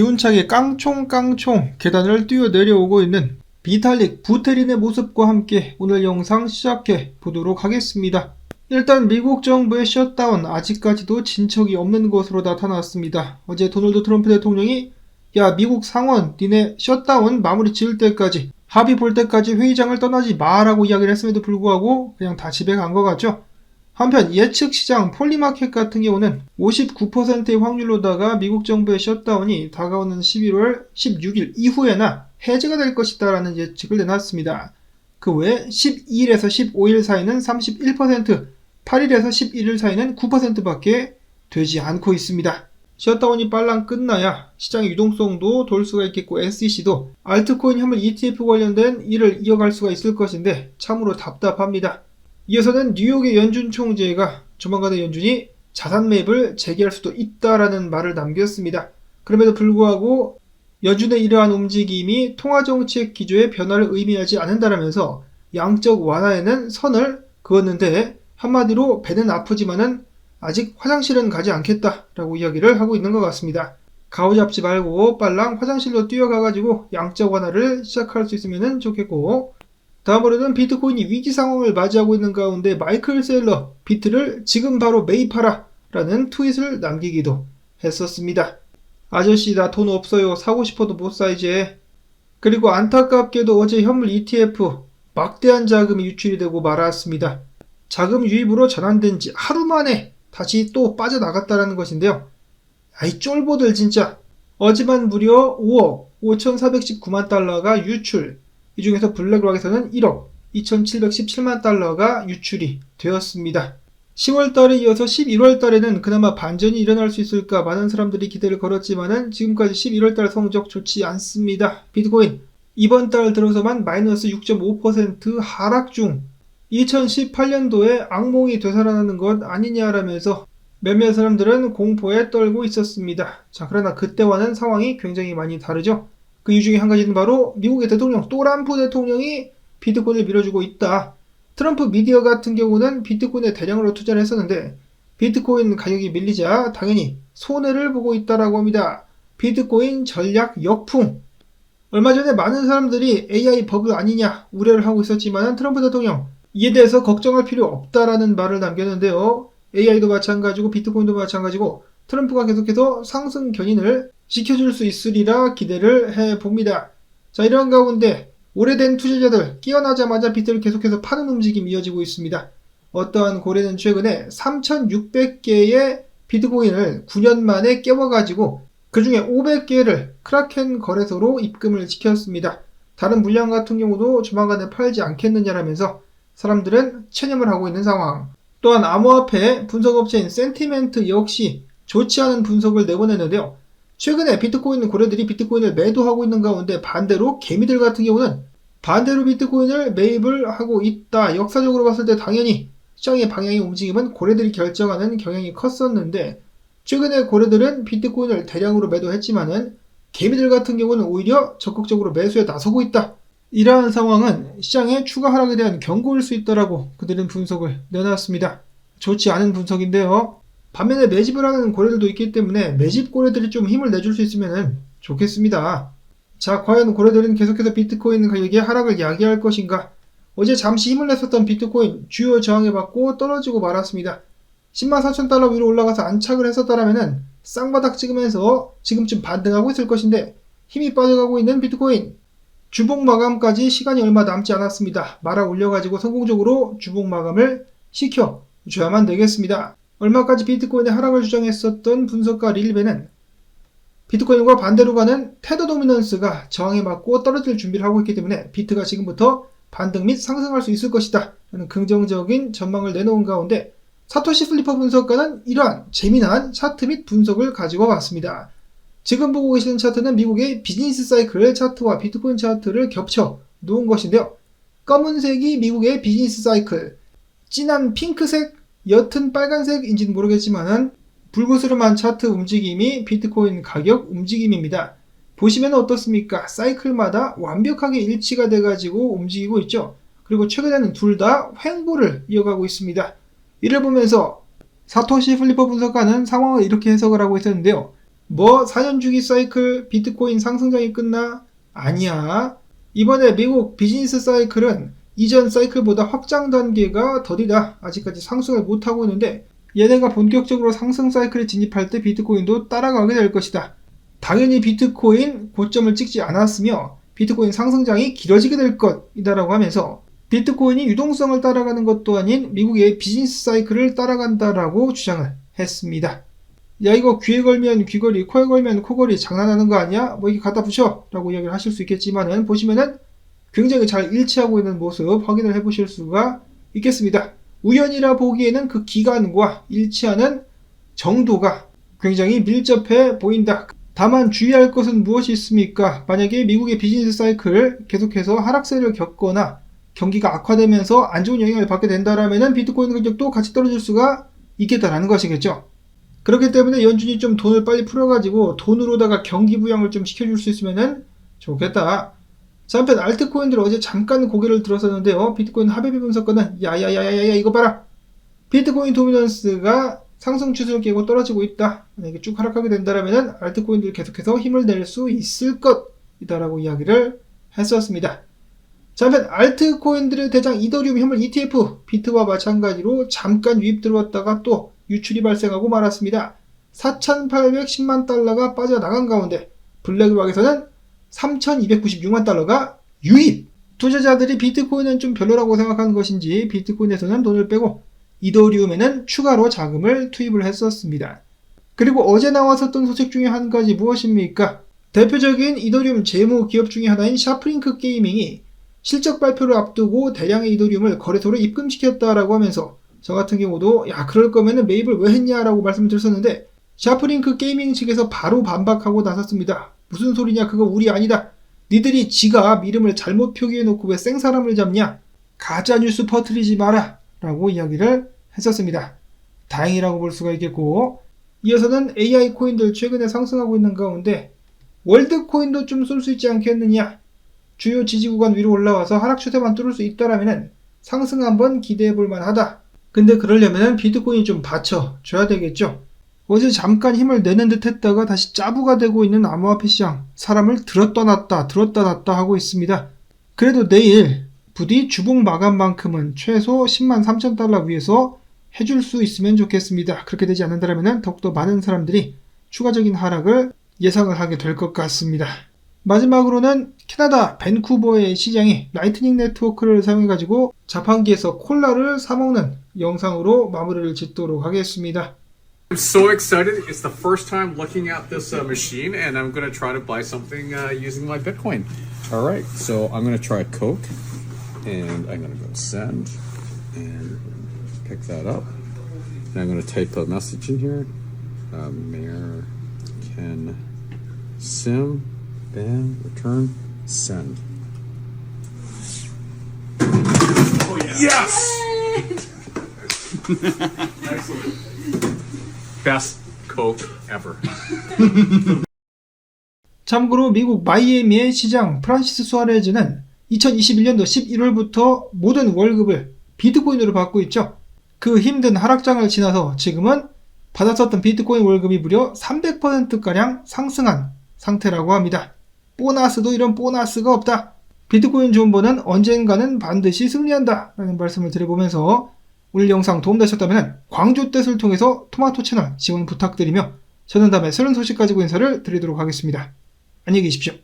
기운차게 깡총깡총 계단을 뛰어 내려오고 있는 비탈릭 부테린의 모습과 함께 오늘 영상 시작해 보도록 하겠습니다. 일단 미국 정부의 셧다운 아직까지도 진척이 없는 것으로 나타났습니다. 어제 도널드 트럼프 대통령이 야 미국 상원 니네 셧다운 마무리 지을 때까지 합의 볼 때까지 회의장을 떠나지 마라고 이야기를 했음에도 불구하고 그냥 다 집에 간 것 같죠. 한편 예측 시장 폴리마켓 같은 경우는 59%의 확률로다가 미국 정부의 셧다운이 다가오는 11월 16일 이후에나 해제가 될 것이다 라는 예측을 내놨습니다. 그 외에 12일에서 15일 사이는 31%, 8일에서 11일 사이는 9%밖에 되지 않고 있습니다. 셧다운이 빨랑 끝나야 시장의 유동성도 돌 수가 있겠고 SEC도 알트코인 현물 ETF 관련된 일을 이어갈 수가 있을 것인데 참으로 답답합니다. 이어서는 뉴욕의 연준 총재가 조만간에 연준이 자산 매입을 재개할 수도 있다라는 말을 남겼습니다. 그럼에도 불구하고 연준의 이러한 움직임이 통화정책 기조의 변화를 의미하지 않는다라면서 양적 완화에는 선을 그었는데 한마디로 배는 아프지만은 아직 화장실은 가지 않겠다라고 이야기를 하고 있는 것 같습니다. 가오 잡지 말고 빨랑 화장실로 뛰어가가지고 양적 완화를 시작할 수 있으면 좋겠고 다음으로는 비트코인이 위기 상황을 맞이하고 있는 가운데 마이클 셀러 비트를 지금 바로 매입하라 라는 트윗을 남기기도 했었습니다. 아저씨 나 돈 없어요 사고 싶어도 못 사 이제 그리고 안타깝게도 어제 현물 ETF 막대한 자금이 유출이 되고 말았습니다. 자금 유입으로 전환된 지 하루 만에 다시 또 빠져나갔다라는 것인데요. 아이 쫄보들 진짜 어제만 무려 5억 5,419만 달러가 유출 이 중에서 블랙록에서는 1억 2,717만 달러가 유출이 되었습니다. 10월 달에 이어서 11월 달에는 그나마 반전이 일어날 수 있을까 많은 사람들이 기대를 걸었지만은 지금까지 11월 달 성적 좋지 않습니다. 비트코인 이번 달 들어서만 마이너스 6.5% 하락 중 2018년도에 악몽이 되살아나는 것 아니냐라면서 몇몇 사람들은 공포에 떨고 있었습니다. 자, 그러나 그때와는 상황이 굉장히 많이 다르죠. 그 이유 중에 한 가지는 바로 미국의 대통령 또람프 대통령이 비트코인을 밀어주고 있다. 트럼프 미디어 같은 경우는 비트코인에 대량으로 투자를 했었는데 비트코인 가격이 밀리자 당연히 손해를 보고 있다라고 합니다. 비트코인 전략 역풍. 얼마 전에 많은 사람들이 AI 버그 아니냐 우려를 하고 있었지만 트럼프 대통령 이에 대해서 걱정할 필요 없다라는 말을 남겼는데요. AI도 마찬가지고 비트코인도 마찬가지고 트럼프가 계속해서 상승 견인을 시켜줄 수 있으리라 기대를 해봅니다. 자, 이런 가운데 오래된 투자자들 끼어나자마자 비트를 계속해서 파는 움직임이 이어지고 있습니다. 어떠한 고래는 최근에 3,600개의 비트코인을 9년 만에 깨워가지고 그 중에 500개를 크라켄 거래소로 입금을 시켰습니다. 다른 물량 같은 경우도 조만간에 팔지 않겠느냐라면서 사람들은 체념을 하고 있는 상황. 또한 암호화폐 분석업체인 센티멘트 역시 좋지 않은 분석을 내보냈는데요. 최근에 비트코인 고래들이 비트코인을 매도하고 있는 가운데 반대로 개미들 같은 경우는 반대로 비트코인을 매입을 하고 있다. 역사적으로 봤을 때 당연히 시장의 방향의 움직임은 고래들이 결정하는 경향이 컸었는데 최근에 고래들은 비트코인을 대량으로 매도했지만은 개미들 같은 경우는 오히려 적극적으로 매수에 나서고 있다. 이러한 상황은 시장의 추가 하락에 대한 경고일 수 있다라고 그들은 분석을 내놨습니다. 좋지 않은 분석인데요. 반면에 매집을 하는 고래들도 있기 때문에 매집 고래들이 좀 힘을 내줄 수 있으면 좋겠습니다. 자, 과연 고래들은 계속해서 비트코인 가격의 하락을 야기할 것인가? 어제 잠시 힘을 냈었던 비트코인 주요 저항에 받고 떨어지고 말았습니다. 10만 4천 달러 위로 올라가서 안착을 했었다라면은 쌍바닥 찍으면서 지금쯤 반등하고 있을 것인데 힘이 빠져가고 있는 비트코인 주봉 마감까지 시간이 얼마 남지 않았습니다. 말아 올려가지고 성공적으로 주봉 마감을 시켜 줘야만 되겠습니다. 얼마까지 비트코인의 하락을 주장했었던 분석가 릴베는 비트코인과 반대로 가는 테더 도미넌스가 저항에 맞고 떨어질 준비를 하고 있기 때문에 비트가 지금부터 반등 및 상승할 수 있을 것이다. 라는 긍정적인 전망을 내놓은 가운데 사토시 플리퍼 분석가는 이러한 재미난 차트 및 분석을 가지고 왔습니다. 지금 보고 계시는 차트는 미국의 비즈니스 사이클 차트와 비트코인 차트를 겹쳐 놓은 것인데요. 검은색이 미국의 비즈니스 사이클, 진한 핑크색 옅은 빨간색인지는 모르겠지만은 불그스름한 차트 움직임이 비트코인 가격 움직임입니다. 보시면 어떻습니까? 사이클마다 완벽하게 일치가 돼가지고 움직이고 있죠. 그리고 최근에는 둘 다 횡보를 이어가고 있습니다. 이를 보면서 사토시 플리퍼 분석가는 상황을 이렇게 해석을 하고 있었는데요. 뭐 4년 주기 사이클 비트코인 상승장이 끝나? 아니야. 이번에 미국 비즈니스 사이클은 이전 사이클보다 확장 단계가 더디다. 아직까지 상승을 못하고 있는데 얘네가 본격적으로 상승 사이클에 진입할 때 비트코인도 따라가게 될 것이다. 당연히 비트코인 고점을 찍지 않았으며 비트코인 상승장이 길어지게 될 것이다라고 하면서 비트코인이 유동성을 따라가는 것도 아닌 미국의 비즈니스 사이클을 따라간다라고 주장을 했습니다. 야 이거 귀에 걸면 귀걸이, 코에 걸면 코걸이 장난하는 거 아니야? 뭐 이게 갖다 붙여 라고 이야기를 하실 수 있겠지만은 보시면은 굉장히 잘 일치하고 있는 모습 확인을 해보실 수가 있겠습니다. 우연이라 보기에는 그 기간과 일치하는 정도가 굉장히 밀접해 보인다. 다만 주의할 것은 무엇이 있습니까? 만약에 미국의 비즈니스 사이클 계속해서 하락세를 겪거나 경기가 악화되면서 안 좋은 영향을 받게 된다라면 비트코인 가격도 같이 떨어질 수가 있겠다라는 것이겠죠. 그렇기 때문에 연준이 좀 돈을 빨리 풀어가지고 돈으로다가 경기 부양을 좀 시켜줄 수 있으면은 좋겠다. 자, 한편 알트코인들 어제 잠깐 고개를 들었었는데요. 비트코인 하베비 분석가는 야야야야야 이거 봐라. 비트코인 도미넌스가 상승 추세를 깨고 떨어지고 있다. 만약에 쭉 하락하게 된다면 알트코인들 계속해서 힘을 낼 수 있을 것이다라고 이야기를 했었습니다. 자, 한편 알트코인들의 대장 이더리움 현물 ETF 비트와 마찬가지로 잠깐 유입 들어왔다가 또 유출이 발생하고 말았습니다. 4,810만 달러가 빠져나간 가운데 블랙락에서는 3,296만 달러가 유입! 투자자들이 비트코인은 좀 별로라고 생각하는 것인지 비트코인에서는 돈을 빼고 이더리움에는 추가로 자금을 투입을 했었습니다. 그리고 어제 나왔었던 소식 중에 한 가지 무엇입니까? 대표적인 이더리움 재무 기업 중에 하나인 샤프링크 게이밍이 실적 발표를 앞두고 대량의 이더리움을 거래소로 입금시켰다라고 하면서 저 같은 경우도 야 그럴 거면은 매입을 왜 했냐라고 말씀을 드렸었는데 샤프링크 게이밍 측에서 바로 반박하고 나섰습니다. 무슨 소리냐 그거 우리 아니다. 니들이 지가 이름을 잘못 표기해놓고 왜 생사람을 잡냐? 가짜뉴스 퍼뜨리지 마라 라고 이야기를 했었습니다. 다행이라고 볼 수가 있겠고 이어서는 AI 코인들 최근에 상승하고 있는 가운데 월드 코인도 좀 쏠 수 있지 않겠느냐? 주요 지지 구간 위로 올라와서 하락 추세만 뚫을 수 있다라면 상승 한번 기대해 볼 만하다. 근데 그러려면 비트코인이 좀 받쳐줘야 되겠죠. 어제 잠깐 힘을 내는 듯 했다가 다시 짜부가 되고 있는 암호화폐 시장. 사람을 들었다 놨다, 들었다 놨다 하고 있습니다. 그래도 내일 부디 주봉 마감만큼은 최소 10만 3천 달러 위에서 해줄 수 있으면 좋겠습니다. 그렇게 되지 않는다면 더욱더 많은 사람들이 추가적인 하락을 예상을 하게 될 것 같습니다. 마지막으로는 캐나다 밴쿠버의 시장이 라이트닝 네트워크를 사용해가지고 자판기에서 콜라를 사먹는 영상으로 마무리를 짓도록 하겠습니다. I'm so excited. It's the first time looking at this uh, machine, and I'm going to try to buy something uh, using my Bitcoin. All right, so I'm going to try Coke, and I'm going to go send, and pick that up. And I'm going to type a message in here. Uh, Mayor Ken Sim, bam, return, send. Yes! Best Coke ever. 참고로 미국 마이애미의 시장 프란시스 수아레즈는 2021년도 11월부터 모든 월급을 비트코인으로 받고 있죠. 그 힘든 하락장을 지나서 지금은 받았었던 비트코인 월급이 무려 300%가량 상승한 상태라고 합니다. 보너스도 이런 보너스가 없다. 비트코인 존버는 언젠가는 반드시 승리한다. 라는 말씀을 드려보면서 오늘 영상 도움되셨다면 광주 떼을 통해서 토마토 채널 지원 부탁드리며 저는 다음에 새로운 소식 가지고 인사를 드리도록 하겠습니다. 안녕히 계십시오.